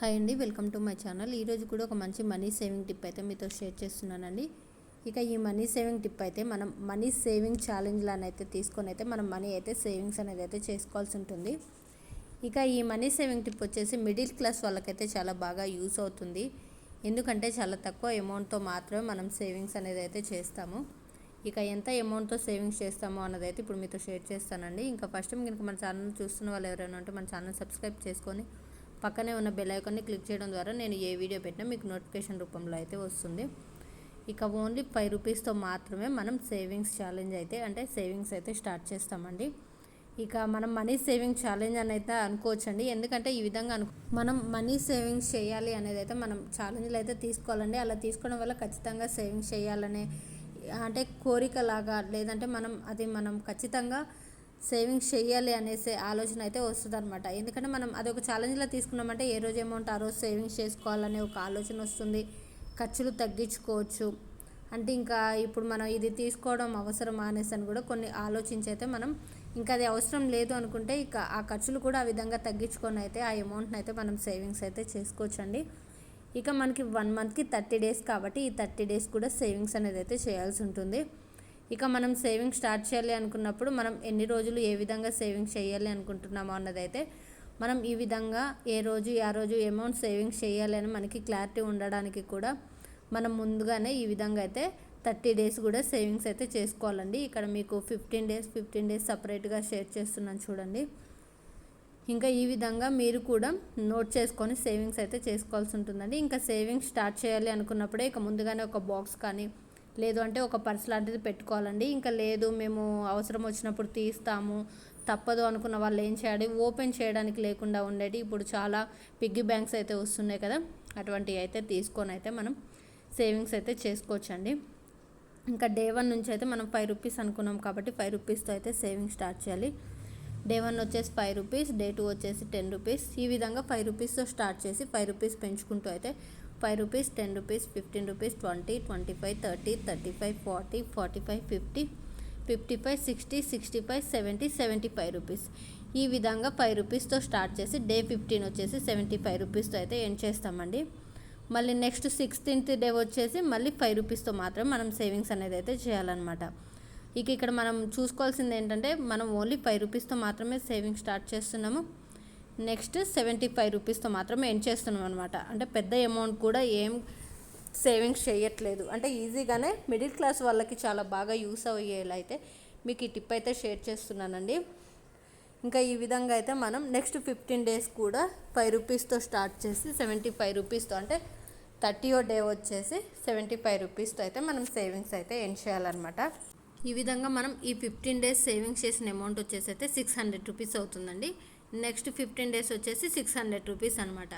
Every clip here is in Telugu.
హాయ్ అండి వెల్కమ్ టు మై ఛానల్. ఈరోజు కూడా ఒక మంచి మనీ సేవింగ్ టిప్ అయితే మీతో షేర్ చేస్తున్నానండి. ఇక ఈ మనీ సేవింగ్ టిప్ అయితే మనం మనీ సేవింగ్ ఛాలెంజ్లను అయితే తీసుకొని అయితే మనం మనీ అయితే సేవింగ్స్ అనేది అయితే చేసుకోవాల్సి ఉంటుంది. ఇక ఈ మనీ సేవింగ్ టిప్ వచ్చేసి మిడిల్ క్లాస్ వాళ్ళకైతే చాలా బాగా యూస్ అవుతుంది. ఎందుకంటే చాలా తక్కువ అమౌంట్తో మాత్రమే మనం సేవింగ్స్ అనేది అయితే చేస్తాము. ఇక ఎంత అమౌంట్తో సేవింగ్స్ చేస్తామో అన్నది అయితే ఇప్పుడు మీతో షేర్ చేస్తానండి. ఇంకా ఫస్ట్ కనుక మన ఛానల్ చూస్తున్న వాళ్ళు ఎవరైనా ఉంటే మన ఛానల్ సబ్స్క్రైబ్ చేసుకొని పక్కనే ఉన్న బెల్ ఐకాన్ని క్లిక్ చేయడం ద్వారా నేను ఏ వీడియో పెట్టినా మీకు నోటిఫికేషన్ రూపంలో అయితే వస్తుంది. ఇక ఓన్లీ ఫైవ్ రూపీస్తో మాత్రమే మనం సేవింగ్స్ ఛాలెంజ్ అయితే అంటే సేవింగ్స్ అయితే స్టార్ట్ చేస్తామండి. ఇక మనం మనీ సేవింగ్ ఛాలెంజ్ అని అయితే అనుకోవచ్చండి. ఎందుకంటే ఈ విధంగా అను మనం మనీ సేవింగ్స్ చేయాలి అనేది అయితే మనం ఛాలెంజ్లు అయితే తీసుకోవాలండి. అలా తీసుకోవడం వల్ల ఖచ్చితంగా సేవింగ్స్ చేయాలనే అంటే కోరికలాగా లేదంటే మనం అది మనం ఖచ్చితంగా సేవింగ్స్ చేయాలి అనేసి ఆలోచన అయితే వస్తుంది అనమాట ఎందుకంటే మనం అది ఒక ఛాలెంజ్లో తీసుకున్నామంటే ఏ రోజు అమౌంట్ ఆ రోజు సేవింగ్స్ చేసుకోవాలనే ఒక ఆలోచన వస్తుంది. ఖర్చులు తగ్గించుకోవచ్చు. అంటే ఇంకా ఇప్పుడు మనం ఇది తీసుకోవడం అవసరం అనేసి అని కూడా కొన్ని ఆలోచించి అయితే మనం ఇంకా అది అవసరం లేదు అనుకుంటే ఇక ఆ ఖర్చులు కూడా ఆ విధంగా తగ్గించుకొని అయితే ఆ అమౌంట్ని అయితే మనం సేవింగ్స్ అయితే చేసుకోవచ్చండి. ఇక మనకి వన్ మంత్కి థర్టీ డేస్ కాబట్టి ఈ థర్టీ డేస్ కూడా సేవింగ్స్ అనేది అయితే చేయాల్సి ఉంటుంది. ఇక మనం సేవింగ్ స్టార్ట్ చేయాలి అనుకున్నప్పుడు మనం ఎన్ని రోజులు ఏ విధంగా సేవింగ్స్ చేయాలి అనుకుంటున్నామో అన్నది అయితే మనం ఈ విధంగా ఏ రోజు ఆ రోజు అమౌంట్ సేవింగ్స్ చేయాలి అని మనకి క్లారిటీ ఉండడానికి కూడా మనం ముందుగానే ఈ విధంగా అయితే థర్టీ డేస్ కూడా సేవింగ్స్ అయితే చేసుకోవాలండి. ఇక్కడ మీకు ఫిఫ్టీన్ డేస్ ఫిఫ్టీన్ డేస్ సపరేట్గా షేర్ చేస్తున్నాను చూడండి. ఇంకా ఈ విధంగా మీరు కూడా నోట్ చేసుకొని సేవింగ్స్ అయితే చేసుకోవాల్సి ఉంటుందండి. ఇంకా సేవింగ్స్ స్టార్ట్ చేయాలి అనుకున్నప్పుడే ఇక ముందుగానే ఒక బాక్స్ కానీ లేదు అంటే ఒక పర్స్ లాంటిది పెట్టుకోవాలండి. ఇంకా లేదు మేము అవసరం వచ్చినప్పుడు తీస్తాము. తప్పదు అనుకున్న వాళ్ళు ఏం చేయాలి? ఓపెన్ చేయడానికి లేకుండా ఉండేది ఇప్పుడు చాలా పిగ్గీ బ్యాంక్స్ అయితే వస్తున్నాయి కదా. అటువంటివి అయితే తీసుకొని అయితే మనం సేవింగ్స్ అయితే చేసుకోవచ్చండి. ఇంకా డే వన్ నుంచి అయితే మనం ఫైవ్ రూపీస్ అనుకున్నాం కాబట్టి ఫైవ్ రూపీస్తో అయితే సేవింగ్ స్టార్ట్ చేయాలి. డే వన్ వచ్చేసి ఫైవ్ రూపీస్ డే టూ వచ్చేసి టెన్ రూపీస్. ఈ విధంగా ఫైవ్ రూపీస్తో స్టార్ట్ చేసి ఫైవ్ రూపీస్ పెంచుకుంటూ అయితే five rupees ten rupees fifteen rupees twenty twenty five thirty thirty five forty forty five fifty fifty five sixty sixty five seventy seventy five rupees ఈ విధంగా ఫైవ్ రూపీస్తో స్టార్ట్ చేసి డే ఫిఫ్టీన్ వచ్చేసి సెవెంటీ ఫైవ్ రూపీస్తో అయితే ఎండ్ చేస్తామండి. మళ్ళీ నెక్స్ట్ సిక్స్టీన్త్ డే వచ్చేసి మళ్ళీ ఫైవ్ రూపీస్తో మాత్రమే మనం సేవింగ్స్ అనేది అయితే చేయాలన్నమాట. ఇక ఇక్కడ మనం చూసుకోవాల్సింది ఏంటంటే మనం ఓన్లీ ఫైవ్ రూపీస్తో మాత్రమే సేవింగ్ స్టార్ట్ చేస్తున్నాము. నెక్స్ట్ సెవెంటీ ఫైవ్ రూపీస్తో మాత్రమే ఎండ్ చేస్తున్నాం అనమాట అంటే పెద్ద అమౌంట్ కూడా ఏం సేవింగ్స్ చేయట్లేదు. అంటే ఈజీగానే మిడిల్ క్లాస్ వాళ్ళకి చాలా బాగా యూస్ అయ్యేలా అయితే మీకు ఈ టిప్ అయితే షేర్ చేస్తున్నానండి. ఇంకా ఈ విధంగా అయితే మనం నెక్స్ట్ ఫిఫ్టీన్ డేస్ కూడా ఫైవ్ రూపీస్తో స్టార్ట్ చేసి సెవెంటీ ఫైవ్ రూపీస్తో అంటే థర్టీ ఓ డే వచ్చేసి సెవెంటీ ఫైవ్ రూపీస్తో అయితే మనం సేవింగ్స్ అయితే ఎండ్ చేయాలన్నమాట. ఈ విధంగా మనం ఈ ఫిఫ్టీన్ డేస్ సేవింగ్స్ చేసిన అమౌంట్ వచ్చేసి అయితే సిక్స్ హండ్రెడ్ రూపీస్ అవుతుందండి. నెక్స్ట్ ఫిఫ్టీన్ డేస్ వచ్చేసి సిక్స్ హండ్రెడ్ రూపీస్ అనమాట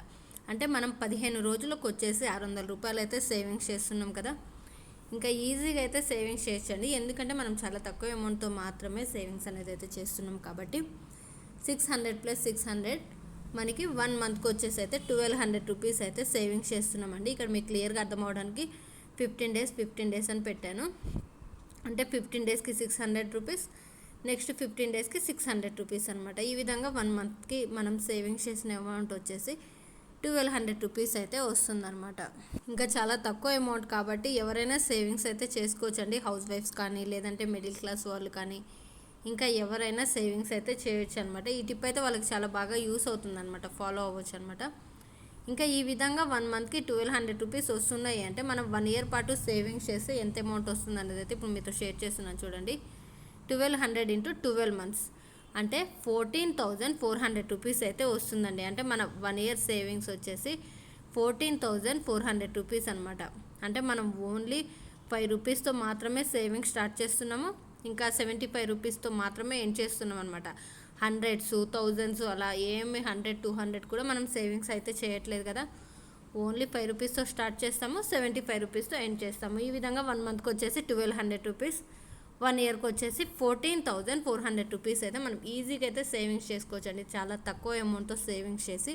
అంటే మనం పదిహేను రోజులకు వచ్చేసి ఆరు వందల రూపాయలు అయితే సేవింగ్స్ చేస్తున్నాం కదా. ఇంకా ఈజీగా అయితే సేవింగ్స్ చేయొచ్చండి. ఎందుకంటే మనం చాలా తక్కువ అమౌంట్తో మాత్రమే సేవింగ్స్ అనేది అయితే చేస్తున్నాం కాబట్టి six hundred plus six hundred మనకి వన్ మంత్కి వచ్చేసి అయితే ట్వెల్వ్ హండ్రెడ్ రూపీస్ అయితే సేవింగ్స్ చేస్తున్నామండి. ఇక్కడ మీకు క్లియర్గా అర్థం అవడానికి ఫిఫ్టీన్ డేస్ ఫిఫ్టీన్ డేస్ అని పెట్టాను. అంటే ఫిఫ్టీన్ డేస్కి six hundred rupees next fifteen డేస్కి సిక్స్ హండ్రెడ్ రూపీస్ అనమాట ఈ విధంగా వన్ మంత్కి మనం సేవింగ్స్ చేసిన అమౌంట్ వచ్చేసి ట్వెల్వ్ హండ్రెడ్ రూపీస్ అయితే వస్తుందన్నమాట. ఇంకా చాలా తక్కువ అమౌంట్ కాబట్టి ఎవరైనా సేవింగ్స్ అయితే చేసుకోవచ్చండి. హౌస్ వైఫ్స్ కానీ లేదంటే మిడిల్ క్లాస్ వాళ్ళు కానీ ఇంకా ఎవరైనా సేవింగ్స్ అయితే చేయొచ్చు అనమాట ఈ టిప్ అయితే వాళ్ళకి చాలా బాగా యూస్ అవుతుందన్నమాట ఫాలో అవ్వచ్చు అనమాట ఇంకా ఈ విధంగా వన్ మంత్కి ట్వెల్వ్ హండ్రెడ్ రూపీస్ వస్తున్నాయి అంటే మనం వన్ ఇయర్ పాటు సేవింగ్స్ చేస్తే ఎంత అమౌంట్ వస్తుంది అనేది అయితే ఇప్పుడు మీతో షేర్ చేస్తున్నాను చూడండి. Twelve hundred into twelve months అంటే fourteen thousand four hundred rupees అయితే వస్తుందండి. అంటే మన వన్ ఇయర్ సేవింగ్స్ వచ్చేసి fourteen thousand four hundred rupees అనమాట అంటే మనం ఓన్లీ ఫైవ్ రూపీస్తో మాత్రమే సేవింగ్స్ స్టార్ట్ చేస్తున్నాము. ఇంకా సెవెంటీ ఫైవ్ రూపీస్తో మాత్రమే ఎండ్ చేస్తున్నాం అనమాట హండ్రెడ్స్ థౌజండ్స్ అలా ఏమి హండ్రెడ్ టూ హండ్రెడ్ కూడా మనం సేవింగ్స్ అయితే చేయట్లేదు కదా. ఓన్లీ ఫైవ్ రూపీస్తో స్టార్ట్ చేస్తాము సెవెంటీ ఫైవ్ రూపీస్తో ఎండ్ చేస్తాము. ఈ విధంగా వన్ మంత్కి వచ్చేసి ట్వెల్వ్ హండ్రెడ్ రూపీస్ వన్ ఇయర్కి వచ్చేసి fourteen thousand four hundred rupees అయితే మనం ఈజీగా అయితే సేవింగ్స్ చేసుకోవచ్చండి. చాలా తక్కువ అమౌంట్తో సేవింగ్స్ చేసి.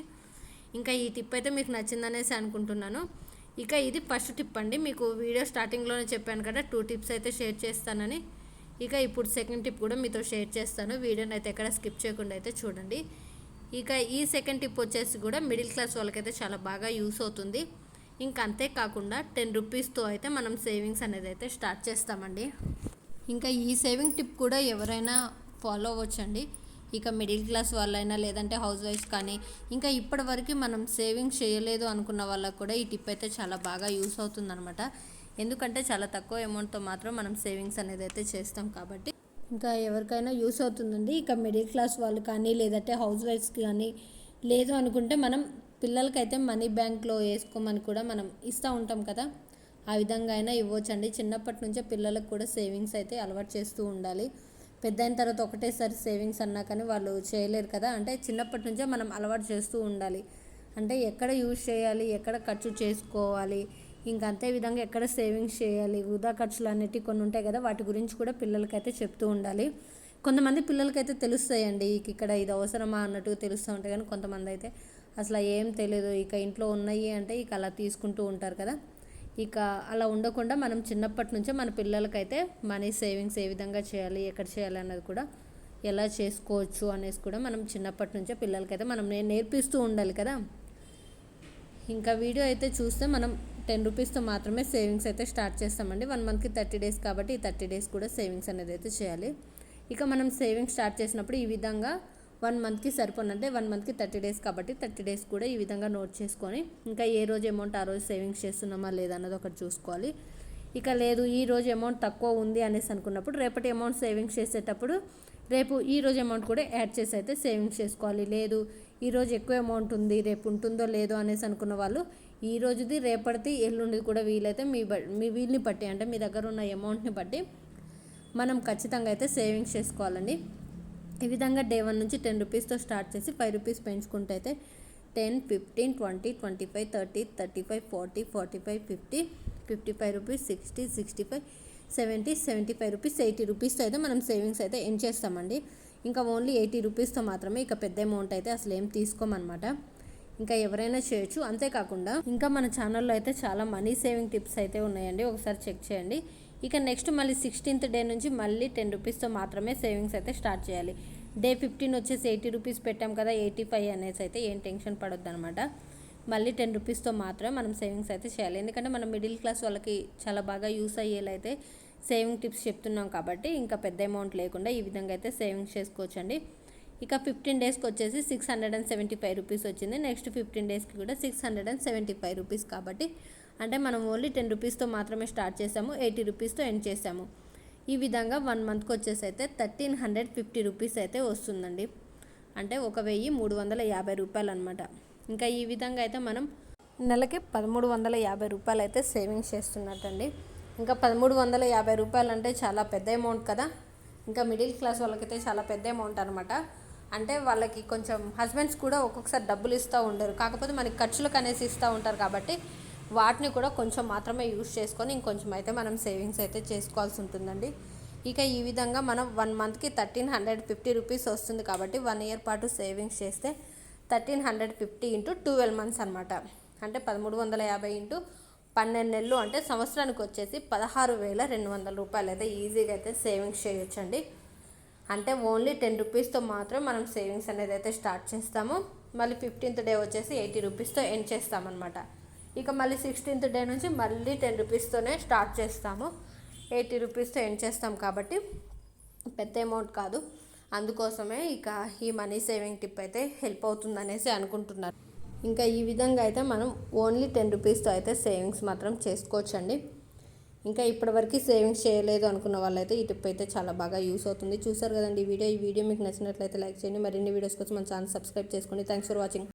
ఇంకా ఈ టిప్ అయితే మీకు నచ్చిందనేసి అనుకుంటున్నాను. ఇక ఇది ఫస్ట్ టిప్ అండి. మీకు వీడియో స్టార్టింగ్లోనే చెప్పాను కదా టూ టిప్స్ అయితే షేర్ చేస్తానని. ఇక ఇప్పుడు సెకండ్ టిప్ కూడా మీతో షేర్ చేస్తాను. వీడియోని అయితే ఎక్కడ స్కిప్ చేయకుండా అయితే చూడండి. ఇక ఈ సెకండ్ టిప్ వచ్చేసి కూడా మిడిల్ క్లాస్ వాళ్ళకైతే చాలా బాగా యూస్ అవుతుంది. ఇంకా అంతేకాకుండా టెన్ రూపీస్తో అయితే మనం సేవింగ్స్ అనేది అయితే స్టార్ట్ చేస్తామండి. ఇంకా ఈ సేవింగ్ టిప్ కూడా ఎవరైనా ఫాలో అవ్వచ్చండి. ఇక మిడిల్ క్లాస్ వాళ్ళైనా లేదంటే హౌస్ వైఫ్స్ కానీ ఇంకా ఇప్పటివరకు మనం సేవింగ్స్ చేయలేదు అనుకున్న వాళ్ళకు కూడా ఈ టిప్ అయితే చాలా బాగా యూస్ అవుతుందన్నమాట. ఎందుకంటే చాలా తక్కువ అమౌంట్తో మాత్రం మనం సేవింగ్స్ అనేది అయితే చేస్తాం కాబట్టి. ఇంకా ఎవరికైనా యూస్ అవుతుందండి. ఇక మిడిల్ క్లాస్ వాళ్ళు కానీ లేదంటే హౌస్ వైఫ్స్కి కానీ లేదు అనుకుంటే మనం పిల్లలకైతే మనీ బ్యాంక్లో వేసుకోమని కూడా మనం ఇస్తూ ఉంటాం కదా. ఆ విధంగా అయినా ఇవ్వచ్చండి. చిన్నప్పటి నుంచే పిల్లలకు కూడా సేవింగ్స్ అయితే అలవాటు చేస్తూ ఉండాలి. పెద్ద అయిన తర్వాత ఒకటేసారి సేవింగ్స్ అన్నా కానీ వాళ్ళు చేయలేరు కదా. అంటే చిన్నప్పటి నుంచే మనం అలవాటు చేస్తూ ఉండాలి. అంటే ఎక్కడ యూజ్ చేయాలి ఎక్కడ ఖర్చు చేసుకోవాలి ఇంకా అంతే విధంగా ఎక్కడ సేవింగ్స్ చేయాలి వృధా ఖర్చులు అనేటివి కొన్ని ఉంటాయి కదా వాటి గురించి కూడా పిల్లలకైతే చెప్తూ ఉండాలి. కొంతమంది పిల్లలకైతే తెలుస్తాయండి ఇక్కడ ఇది అవసరమా? అన్నట్టుగా తెలుస్తూ ఉంటాయి కానీ కొంతమంది అయితే అసలు ఏం తెలియదు ఇక ఇంట్లో ఉన్నాయి అంటే ఇక అలా తీసుకుంటూ ఉంటారు కదా. ఇక అలా ఉండకుండా మనం చిన్నప్పటి నుంచే మన పిల్లలకైతే మనీ సేవింగ్స్ ఏ విధంగా చేయాలి ఎక్కడ చేయాలి అన్నది కూడా ఎలా చేసుకోవచ్చు అనేసి కూడా మనం చిన్నప్పటి నుంచే పిల్లలకైతే మనం నేర్పిస్తూ ఉండాలి కదా. ఇంకా వీడియో అయితే చూస్తే మనం టెన్ రూపీస్తో మాత్రమే సేవింగ్స్ అయితే స్టార్ట్ చేస్తామండి. వన్ మంత్కి థర్టీ డేస్ కాబట్టి ఈ థర్టీ డేస్ కూడా సేవింగ్స్ అనేది అయితే చేయాలి. ఇక మనం సేవింగ్స్ స్టార్ట్ చేసినప్పుడు ఈ విధంగా వన్ మంత్కి సరిపోనంటే వన్ మంత్కి థర్టీ డేస్ కాబట్టి థర్టీ డేస్ కూడా ఈ విధంగా నోట్ చేసుకొని ఇంకా ఏ రోజు అమౌంట్ ఆ రోజు సేవింగ్స్ చేస్తున్నామా లేదన్నది ఒకటి చూసుకోవాలి. ఇక లేదు ఈ రోజు అమౌంట్ తక్కువ ఉంది అనేసి అనుకున్నప్పుడు రేపటి అమౌంట్ సేవింగ్స్ చేసేటప్పుడు రేపు ఈ రోజు అమౌంట్ కూడా యాడ్ చేసి అయితే సేవింగ్స్ చేసుకోవాలి. లేదు ఈరోజు ఎక్కువ అమౌంట్ ఉంది రేపు ఉంటుందో లేదో అనేసి అనుకున్న వాళ్ళు ఈ రోజుది రేపటిది ఎల్లుండిది కూడా వీలైతే మీ మీ వీల్ని బట్టి అంటే మీ దగ్గర ఉన్న అమౌంట్ని బట్టి మనం ఖచ్చితంగా అయితే సేవింగ్స్ చేసుకోవాలండి. ఈ విధంగా డే వన్ నుంచి టెన్ రూపీస్తో స్టార్ట్ చేసి ఫైవ్ రూపీస్ పెంచుకుంటే అయితే ten fifteen twenty twenty five thirty thirty five forty forty five fifty fifty five rupees sixty sixty five seventy seventy five rupees eighty రూపీస్తో అయితే మనం సేవింగ్స్ అయితే ఏం చేస్తామండి? ఇంకా ఓన్లీ ఎయిటీ రూపీస్తో మాత్రమే ఇక పెద్ద అమౌంట్ అయితే అసలు ఏం తీసుకోమన్నమాట. ఇంకా ఎవరైనా చేయొచ్చు. అంతేకాకుండా ఇంకా మన ఛానల్లో అయితే చాలా మనీ సేవింగ్ టిప్స్ అయితే ఉన్నాయండి. ఒకసారి చెక్ చేయండి. ఇక నెక్స్ట్ మళ్ళీ సిక్స్టీన్త్ డే నుంచి మళ్ళీ టెన్ రూపీస్తో మాత్రమే సేవింగ్స్ అయితే స్టార్ట్ చేయాలి. డే ఫిఫ్టీన్ వచ్చేసి ఎయిటీ రూపీస్ పెట్టాం కదా ఎయిటీ ఫైవ్ అనేసి అయితే ఏం టెన్షన్ పడొద్దు అనమాట మళ్ళీ టెన్ రూపీస్తో మాత్రమే మనం సేవింగ్స్ అయితే చేయాలి. ఎందుకంటే మనం మిడిల్ క్లాస్ వాళ్ళకి చాలా బాగా యూస్ అయ్యేలా అయితే సేవింగ్ టిప్స్ చెప్తున్నాం కాబట్టి ఇంకా పెద్ద అమౌంట్ లేకుండా ఈ విధంగా అయితే సేవింగ్స్ చేసుకోవచ్చండి. ఇక ఫిఫ్టీన్ డేస్కి వచ్చేసి six hundred and seventy five rupees వచ్చింది. నెక్స్ట్ ఫిఫ్టీన్ డేస్కి కూడా six hundred and seventy five rupees కాబట్టి అంటే మనం ఓన్లీ టెన్ రూపీస్తో మాత్రమే స్టార్ట్ చేసాము ఎయిటీ రూపీస్తో ఎండ్ చేసాము. ఈ విధంగా వన్ మంత్కి వచ్చేసి అయితే థర్టీన్ హండ్రెడ్ ఫిఫ్టీ రూపీస్ అయితే వస్తుందండి. అంటే ఒక వెయ్యి మూడు వందల యాభై రూపాయలు అనమాట ఇంకా ఈ విధంగా అయితే మనం నెలకి పదమూడు వందల యాభై రూపాయలు అయితే సేవింగ్స్ చేస్తున్నట్టండి. ఇంకా పదమూడు వందల యాభై రూపాయలు అంటే చాలా పెద్ద అమౌంట్ కదా. ఇంకా మిడిల్ క్లాస్ వాళ్ళకైతే చాలా పెద్ద అమౌంట్ అనమాట అంటే వాళ్ళకి కొంచెం హస్బెండ్స్ కూడా ఒక్కొక్కసారి డబ్బులు ఇస్తూ ఉండరు. కాకపోతే మనకి ఖర్చులకు అనేసి ఇస్తూ ఉంటారు కాబట్టి వాటిని కూడా కొంచెం మాత్రమే యూస్ చేసుకొని ఇంకొంచెం అయితే మనం సేవింగ్స్ అయితే చేసుకోవాల్సి ఉంటుందండి. ఇక ఈ విధంగా మనం వన్ మంత్కి థర్టీన్ హండ్రెడ్ ఫిఫ్టీ రూపీస్ వస్తుంది కాబట్టి వన్ ఇయర్ పాటు సేవింగ్స్ చేస్తే thirteen hundred fifty into twelve months అనమాట అంటే పదమూడు వందల యాభై ఇంటూ పన్నెండు నెలలు అంటే సంవత్సరానికి వచ్చేసి పదహారు వేల రెండు వందల రూపాయలు అయితే ఈజీగా అయితే సేవింగ్స్ చేయొచ్చండి. అంటే ఓన్లీ టెన్ రూపీస్తో మాత్రం మనం సేవింగ్స్ అనేది అయితే స్టార్ట్ చేస్తాము. మళ్ళీ ఫిఫ్టీన్త్ డే వచ్చేసి ఎయిటీ రూపీస్తో ఎండ్ చేస్తామన్నమాట. ఇక మళ్ళీ సిక్స్టీన్త్ డే నుంచి మళ్ళీ టెన్ రూపీస్తోనే స్టార్ట్ చేస్తాము. ఎయిటీ రూపీస్తో ఎండ్ చేస్తాం కాబట్టి పెద్ద అమౌంట్ కాదు. అందుకోసమే ఇక ఈ మనీ సేవింగ్ టిప్ అయితే హెల్ప్ అవుతుంది అనేసి అనుకుంటున్నారు. ఇంకా ఈ విధంగా అయితే మనం ఓన్లీ టెన్ రూపీస్తో అయితే సేవింగ్స్ మాత్రం చేసుకోవచ్చండి. ఇంకా ఇప్పటివరకు సేవింగ్స్ చేయలేదు అనుకున్న వాళ్ళైతే ఈ టిప్ అయితే చాలా బాగా యూస్ అవుతుంది. చూసారు కదండి ఈ వీడియో. ఈ వీడియో మీకు నచ్చినట్లయితే లైక్ చేయండి. మరిన్ని వీడియోస్ కోసం మన ఛానల్ సబ్స్క్రైబ్ చేసుకోండి. Thanks for watching